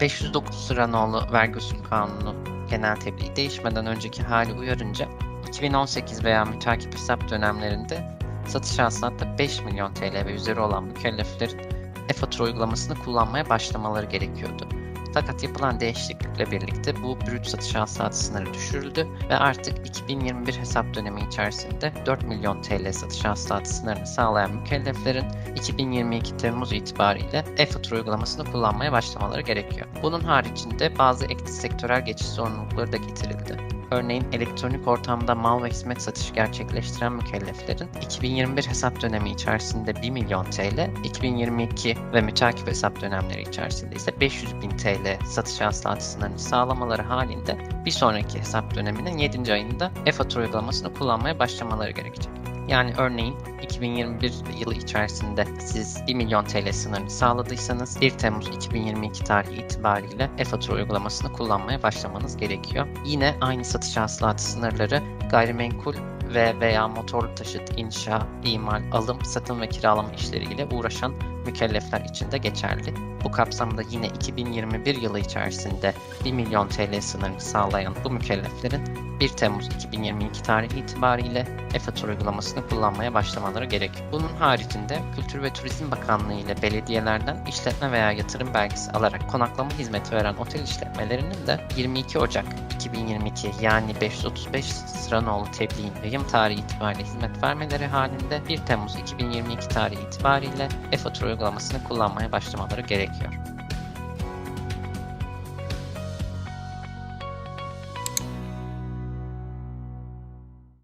509 Sıranoğlu Vergi Usul Kanunu genel tebliği değişmeden önceki hali uyarınca 2018 veya mütakip hesap dönemlerinde satış hasılatta 5 milyon TL ve üzeri olan mükelleflerin e-fatura uygulamasını kullanmaya başlamaları gerekiyordu. Fakat yapılan değişiklikle birlikte bu brüt satış hasılatı sınırı düşürüldü ve artık 2021 hesap dönemi içerisinde 4 milyon TL satış hasılatı sınırını sağlayan mükelleflerin 2022 Temmuz itibariyle e-fatura uygulamasını kullanmaya başlamaları gerekiyor. Bunun haricinde bazı ek sektörel geçiş zorunlulukları da getirildi. Örneğin elektronik ortamda mal ve hizmet satışı gerçekleştiren mükelleflerin 2021 hesap dönemi içerisinde 1 milyon TL, 2022 ve mütakip hesap dönemleri içerisinde ise 500 bin TL satış hasılatı sınırını sağlamaları halinde bir sonraki hesap döneminin 7. ayında e-fatura uygulamasını kullanmaya başlamaları gerekecek. Yani örneğin 2021 yılı içerisinde siz 1 milyon TL sınırını sağladıysanız 1 Temmuz 2022 tarihi itibariyle e-fatura uygulamasını kullanmaya başlamanız gerekiyor. Yine aynı satış hasılatı sınırları gayrimenkul ve veya motorlu taşıt, inşa, imal, alım, satım ve kiralama işleriyle uğraşan mükellefler için de geçerli. Bu kapsamda yine 2021 yılı içerisinde 1 milyon TL sınırını sağlayan bu mükelleflerin 1 Temmuz 2022 tarihi itibariyle e-fatura uygulamasını kullanmaya başlamaları gerek. Bunun haricinde Kültür ve Turizm Bakanlığı ile belediyelerden işletme veya yatırım belgesi alarak konaklama hizmeti veren otel işletmelerinin de 22 Ocak 2022 yani 535 Sıranoğlu tebliğin yayım tarihi itibariyle hizmet vermeleri halinde 1 Temmuz 2022 tarihi itibariyle e-fatura uygulamasını kullanmaya başlamaları gerekiyor.